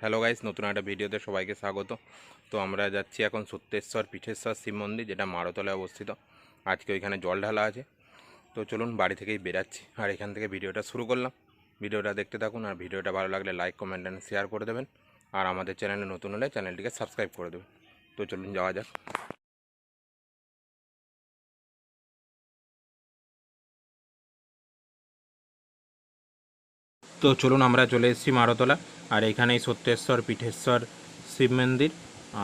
Hello guys নতুন একটা ভিডিওতে সবাইকে স্বাগত। তো আমরা যাচ্ছি এখন সত্যেশ্বর পিঠেশ্বর শিব মন্দির, যেটা মারতলায় অবস্থিত। আজকে ওইখানে জল ঢালা আছে। তো চলুন বাড়ি থেকেই বেরাচ্ছি। আর এখান থেকে ভিডিওটা শুরু করলাম। ভিডিওটা দেখতে থাকুন আর ভিডিওটা ভালো লাগলে লাইক কমেন্ট অ্যান্ড শেয়ার করে দেবেন। আর আমাদের চ্যানেলে নতুন হলে চ্যানেলটিকে সাবস্ক্রাইব করে দেবেন। তো চলুন যাওয়া যাক। তো চলুন আমরা চলে এসেছি মারতলা, আর এখানেই সত্যেশ্বর, পীঠেশ্বর, শিব মন্দির,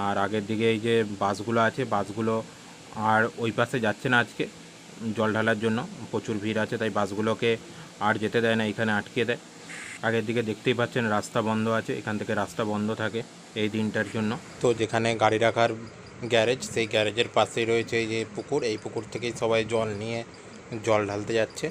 আর আগের দিকে এই যে বাসগুলো আছে, বাসগুলো আর ওই পাশে যাচ্ছে না আজকে, জল ঢালার জন্য, প্রচুর ভিড় আছে, তাই বাসগুলোকে আর যেতে দেয় না, এখানে আটকে দেয়। আগের দিকে দেখতেই পাচ্ছেন রাস্তা বন্ধ আছে, এখান থেকে রাস্তা বন্ধ থাকে এই দিনটার জন্য। তো যেখানে গাড়ি রাখার গ্যারেজ, সেই গ্যারেজের পাশেই রয়েছে এই যে পুকুর, এই পুকুর থেকেই সবাই জল নিয়ে জল ঢালতে যাচ্ছে।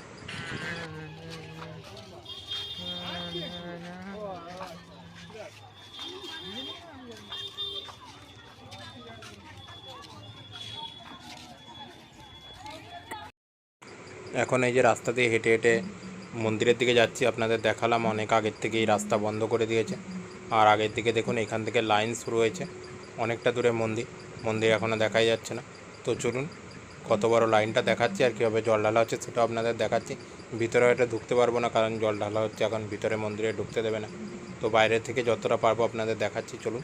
এখন এই যে রাস্তা দিয়ে হেঁটে হেঁটে মন্দিরের দিকে যাচ্ছি, আপনাদের দেখালাম অনেক আগের থেকেই রাস্তা বন্ধ করে দিয়েছে। আর আগের দিকে দেখুন, এখান থেকে লাইন শুরু হয়েছে অনেকটা দূরে মন্দির। মন্দির এখনও দেখাই যাচ্ছে না। তো চলুন, কত বড় লাইনটা দেখাচ্ছি আর কীভাবে জল ঢালা হচ্ছে সেটা আপনাদের দেখাচ্ছি। ভিতরে এটা ঢুকতে পারব না, কারণ জল ঢালা হচ্ছে, এখন ভিতরে মন্দিরে ঢুকতে দেবে না। তো বাইরে থেকে যতটা পারব আপনাদের দেখাচ্ছি, চলুন।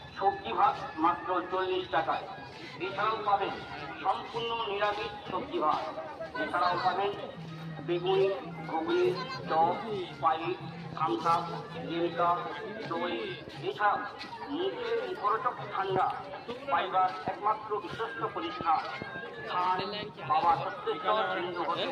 সবজি ভাত মাত্র চল্লিশ টাকায়। এছাড়াও পাবেন সম্পূর্ণ নিরামিষ সবজি ভাত। এছাড়াও পাবেন বেগুনি, ঘুগনি চপ পাইপ খামসা লিমকা দই। এছাড়াও মুখের মুখরোচক ঠান্ডা পাইবার একমাত্র বিশ্বস্ত প্রতিষ্ঠান খান বাবা সত্যেশ্বর হিন্দু হোটেল।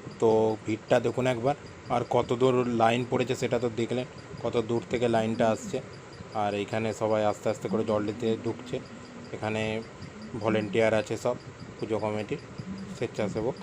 তো ভিড়টা দেখুন একবার। আর কত দূর লাইন পড়েছে সেটা তো দেখলেন, কত দূর থেকে লাইনটা আসছে। আর এখানে সবাই আস্তে আস্তে করে জল দিতে ঢুকছে। এখানে ভলেন্টিয়ার আছে সব, পুজো কমিটির, স্বেচ্ছাসেবক।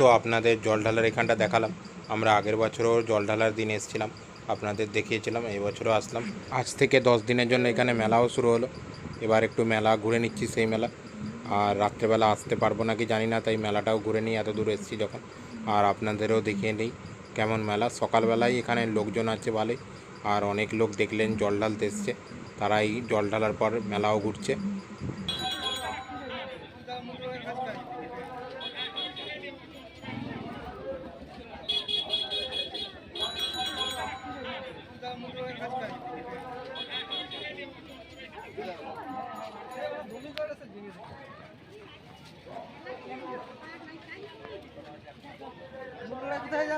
তো আপনাদের জল ঢালার এখানটা দেখালাম। আমরা আগের বছরও জল ঢালার দিন এসেছিলাম, আপনাদের দেখিয়েছিলাম, এই বছরও আসলাম। আজ থেকে দশ দিনের জন্য এখানে মেলাও শুরু হলো। এবার একটু মেলা ঘুরে নিচ্ছি সেই মেলা। আর রাত্রেবেলা আসতে পারব নাকি জানি না, তাই মেলাটাও ঘুরে নিই, এত দূর এসেছি যখন। আর আপনাদেরও দেখিয়ে নিই কেমন মেলা। সকালবেলায় এখানে লোকজন আছে ভালোই আর অনেক লোক দেখলেন জল ঢালতে এসছে। তারাই জল ঢালার পর মেলাও ঘুরছে।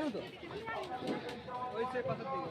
জানো তো। ওই সে পাশের দিকে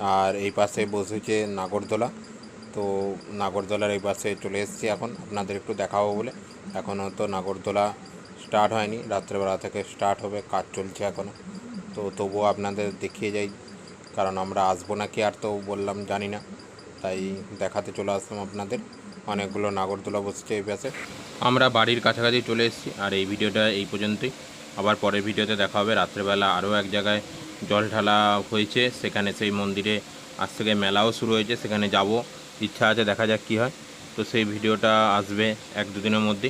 আর এই পাশে বসেছে নাগরদোলা। তো নাগরদোলার এই পাশে চলে এসেছি এখন। আপনাদের একটু দেখাবো বলে। এখনও তো নাগরদোলা স্টার্ট হয়নি। রাত্রেবেলা থেকে স্টার্ট হবে, কাজ চলছে এখনও তো তবুও আপনাদের দেখিয়ে যাই। কারণ আমরা আসব নাকি আর তো বললাম জানি না। তাই দেখাতে চলে আসলাম আপনাদের। অনেকগুলো নাগরদোলা বসেছে এই পাশে। আমরা বাড়ির কাছাকাছি চলে এসেছি। আর এই ভিডিওটা এই পর্যন্তই। আবার পরের ভিডিওতে দেখা হবে। রাত্রেবেলা আরও এক জায়গায় জল ঢালা হয়েছে, সেখানে সেই মন্দিরে আজ থেকে মেলাও শুরু হয়েছে, সেখানে যাব। ইচ্ছা আছে, দেখা যাক কী হয়। তো সেই ভিডিওটা আসবে এক দুদিনের মধ্যে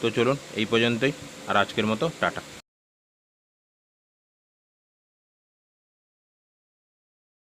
তো চলুন, এই পর্যন্তই। আর আজকের মতো, টাটা।